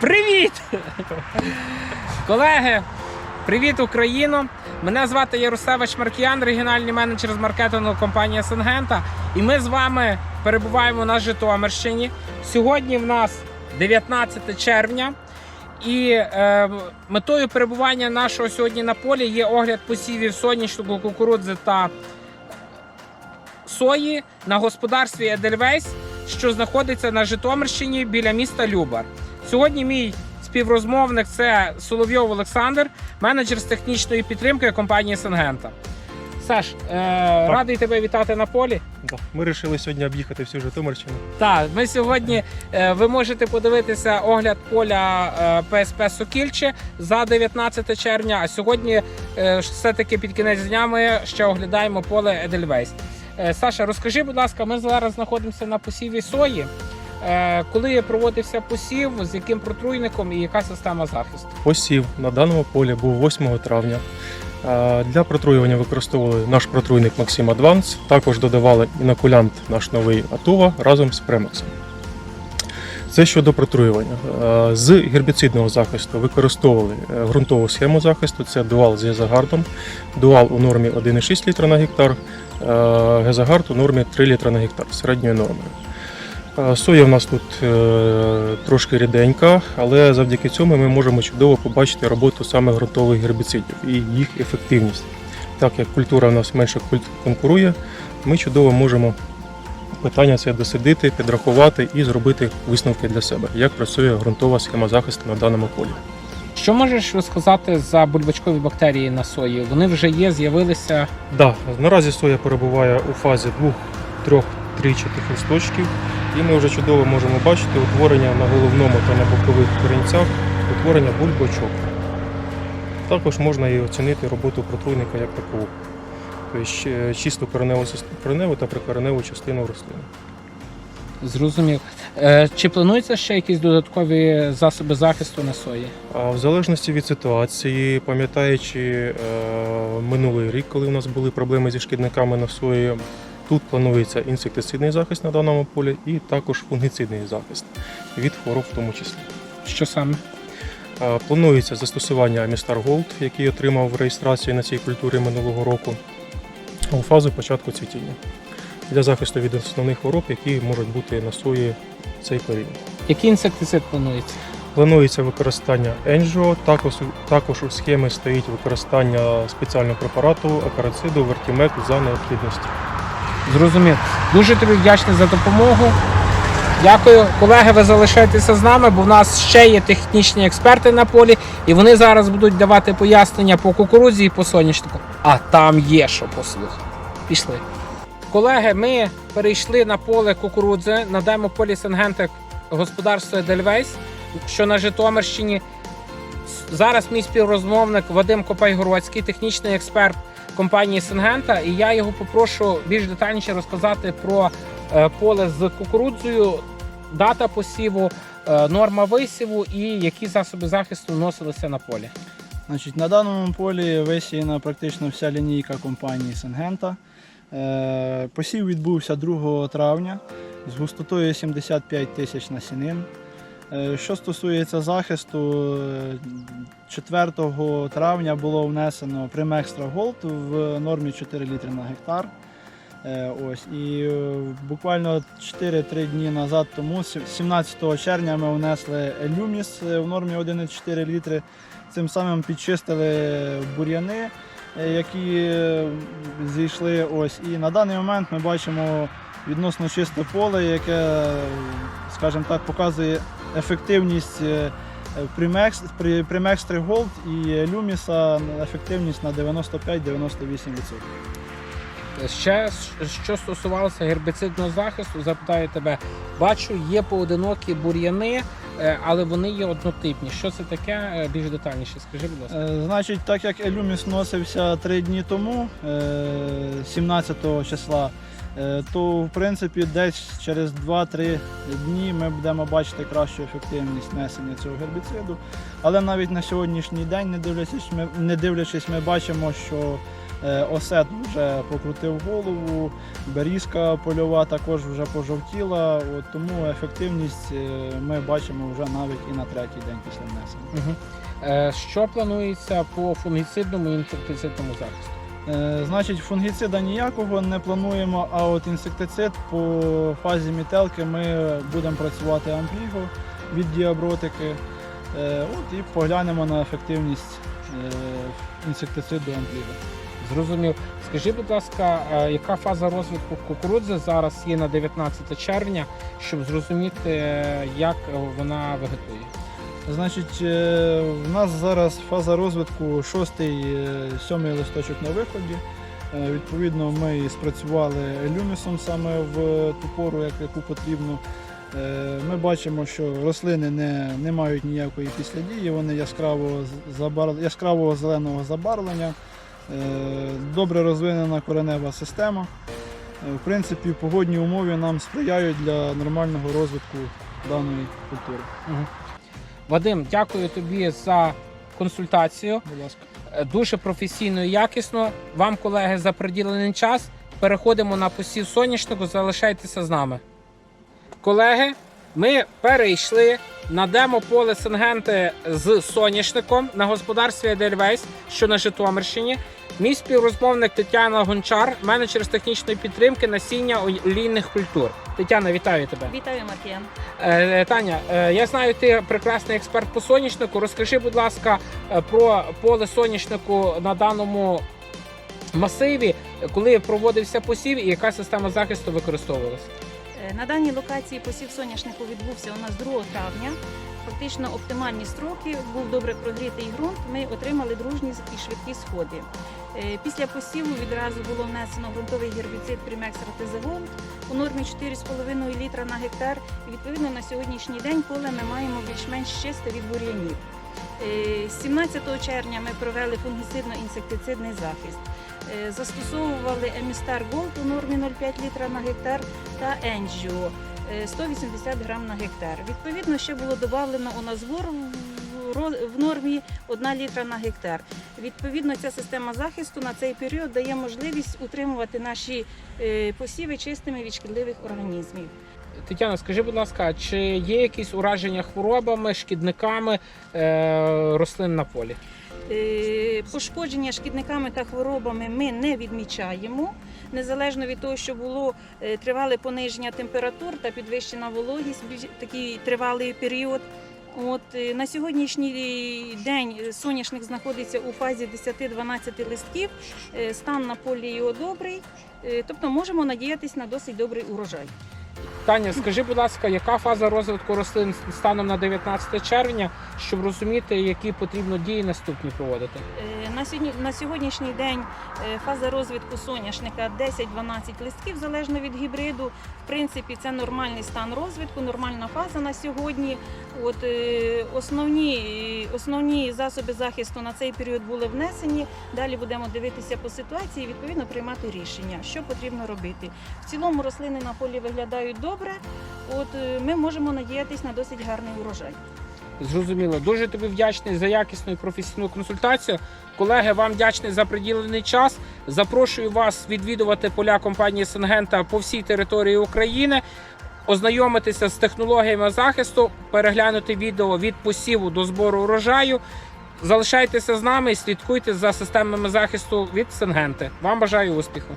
Привіт! Колеги, привіт, Україно! Мене звати Ярусевич Маркіян, регіональний менеджер з маркетингу компанії Сенгента. І ми з вами перебуваємо на Житомирщині. Сьогодні в нас 19 червня. І е, метою перебування нашого сьогодні на полі є огляд посівів соняшнику, кукурудзи та сої на господарстві Едельвейс, що знаходиться на Житомирщині біля міста Любар. Сьогодні мій співрозмовник це Соловйов Олександр, менеджер з технічної підтримки компанії Сенгента. Саш, е, радий тебе вітати на полі. Да. Ми вирішили сьогодні об'їхати всю Житомирщину. Так, ми сьогодні е, ви можете подивитися огляд поля е, ПСП Сокільче за 19 червня. А сьогодні е, все-таки під кінець дня ми ще оглядаємо поле Едельвейс. Е, Саша, розкажи, будь ласка, ми зараз знаходимося на посіві сої. Е, Коли проводився посів, з яким протруйником і яка система захисту? Посів на даному полі був 8 травня. Е, Для протруювання використовували наш протруйник Maxim Advance, також додавали інокулянт наш новий Атува разом з премексом. Це щодо протруювання. З гербіцидного захисту використовували ґрунтову схему захисту, це дуал з гезагардом, дуал у нормі 1,6 літра на гектар, е, гезагард у нормі 3 літра на гектар середньою нормою. Е, Соя в нас тут е, трошки ріденька, але завдяки цьому ми можемо чудово побачити роботу саме ґрунтових гербіцидів і їх ефективність. Так як культура в нас менше конкурує, ми чудово можемо питання це дослідити, підрахувати і зробити висновки для себе, як працює ґрунтова схема захисту на даному полі. Що можеш розказати за бульбачкові бактерії на сої? Вони вже є, з'явилися. Да, наразі соя перебуває у фазі двох, трьох, тричатих листочків, і ми вже чудово можемо бачити утворення на головному та на бокових корінцях, утворення бульбочок. Також можна і оцінити роботу протруйника як такову, тобто ще чисту кореневу та прикореневу частину рослини. Зрозумів. Е, Чи плануються ще якісь додаткові засоби захисту на сої? В залежності від ситуації, пам'ятаючи е, минулий рік, коли у нас були проблеми зі шкідниками на сої, тут планується інсектицидний захист на даному полі і також фунгіцидний захист від хвороб в тому числі. Що саме? Е, Планується застосування Amistar Gold, який отримав реєстрацію на цій культурі минулого року у фазу початку цвітіння для захисту від основних хвороб, які можуть бути на сої цей період. Який інсектицид планується? Планується використання Енжо, також, також у схемі стоїть використання спеціального препарату акарациду Вертімек за необхідності. Зрозумів. Дуже тобі вдячний за допомогу. Дякую, колеги. Ви залишайтеся з нами, бо в нас ще є технічні експерти на полі, і вони зараз будуть давати пояснення по кукурудзі і по соняшнику. А там є що послухати. Пішли. Колеги, ми перейшли на поле кукурудзи на демо-полі Сенгентек господарства Дельвейс, що на Житомирщині. Зараз мій співрозмовник Вадим Копайгородський, технічний експерт компанії Сенгента, і я його попрошу більш детальніше розказати про е, поле з кукурудзою, дата посіву, е, норма висіву і які засоби захисту вносилися на полі. Значить, на даному полі висіяна практично вся лінійка компанії Сенгента. Е, Посів відбувся 2 травня з густотою 75 тисяч насінин. Е, Що стосується захисту, е, 4 травня було внесено Primextra Gold в нормі 4 літри на гектар. Е, Ось, і е, буквально 4-3 дні назад, тому, 17 червня, ми внесли Люміс в нормі 1,4 літри. Цим самим підчистили бур'яни, е, які е, зійшли. Ось. І на даний момент ми бачимо відносно чисте поле, яке, е, скажімо так, показує ефективність е, Primex, 3 Gold і Люміса ефективність на 95-98%. Ще що стосувалося гербіцидного захисту, запитаю тебе. Бачу, є поодинокі бур'яни, е, але вони є однотипні. Що це таке? Е, Більш детальніше скажи, будь ласка. Е, Значить, так як Елюміс носився три дні тому, е, 17 числа, е, то в принципі десь через 2-3 дні ми будемо бачити кращу ефективність несення цього гербіциду. Але навіть на сьогоднішній день, не дивлячись, ми, не дивлячись, ми бачимо, що Е, Осет вже покрутив голову, берізка польова також вже пожовтіла. От, тому ефективність е, ми бачимо вже навіть і на третій день після внесення. Е, Що планується по фунгіцидному і інсектицидному захисту? Е, Значить, фунгіцида ніякого не плануємо, а от інсектицид по фазі мітелки ми будемо працювати ампліго від діабротики. Е, От і поглянемо на ефективність е, інсектициду ампліго. Зрозумів. Скажи, будь ласка, е, яка фаза розвитку кукурудзи зараз є на 19 червня, щоб зрозуміти, е, як вона вегетує? Значить, е, в нас зараз фаза розвитку шостий, е, сьомий листочок на виході. Відповідно, ми спрацювали люмісом саме в ту пору, яку потрібно. Ми бачимо, що рослини не, не мають ніякої післядії, вони яскраво забар... яскравого зеленого забарвлення, добре розвинена коренева система. Е, В принципі, погодні умови нам сприяють для нормального розвитку даної культури. Вадим, дякую тобі за консультацію. Будь ласка. Е, Дуже професійно і якісно. Вам, колеги, за приділений час. Переходимо на посів соняшнику. Залишайтеся з нами. Колеги, ми перейшли на демо-поле Сенгенти з соняшником на господарстві Едельвейс, що на Житомирщині. Мій співрозмовник Тетяна Гончар, менеджер з технічної підтримки насіння олійних культур. Тетяна, вітаю тебе. Вітаю, Маркіян. Е, Таня, е, я знаю, ти прекрасний експерт по соняшнику. Розкажи, будь ласка, е, про поле соняшнику на даному масиві, коли проводився посів і яка система захисту використовувалася. Е, На даній локації посів соняшнику відбувся у нас 2 травня. Фактично оптимальні строки, був добре прогрітий ґрунт. Ми отримали дружні і швидкі сходи. Е, Після посіву відразу було внесено ґрунтовий гербіцид Примекс Ратизагон у нормі 4,5 літра на гектар. Відповідно на сьогоднішній день поле ми маємо більш-менш чисте від бур'янів. Е, 17 червня ми провели фунгіцидно-інсектицидний захист. Е, Застосовували Емістар Голд у нормі 0,5 літра на гектар та Енджіо 180 грам на гектар. Відповідно, ще було додано у нас гор в нормі 1 літра на гектар. Відповідно, ця система захисту на цей період дає можливість утримувати наші е, посіви чистими від шкідливих організмів. Тетяна, скажи, будь ласка, чи є якісь ураження хворобами, шкідниками е, рослин на полі? Е, Пошкодження шкідниками та хворобами ми не відмічаємо, незалежно від того, що було е, тривале пониження температур та підвищена вологість, такий тривалий період. От е, на сьогоднішній день соняшник знаходиться у фазі 10-12 листків. е, Стан на полі його добрий, тобто можемо надіятися на досить добрий урожай. Таня, скажи, будь ласка, яка фаза розвитку рослин станом на 19 червня, щоб розуміти, які потрібно дії наступні проводити? Е, На сьогодні на сьогоднішній день е, фаза розвитку соняшника 10-12 листків залежно від гібриду. В принципі, це нормальний стан розвитку, нормальна фаза на сьогодні. От е, основні, основні засоби захисту на цей період були внесені. Далі будемо дивитися по ситуації і відповідно приймати рішення, що потрібно робити. В цілому рослини на полі виглядають добре. От е, ми можемо надіятися на досить гарний урожай. Зрозуміло, дуже тобі вдячний за якісну і професійну консультацію. Колеги, вам вдячний за приділений час. Запрошую вас відвідувати поля компанії Сенгента по всій території України, ознайомитися з технологіями захисту, переглянути відео від посіву до збору урожаю. Залишайтеся з нами і слідкуйте за системами захисту від Сенгенти. Вам бажаю успіху!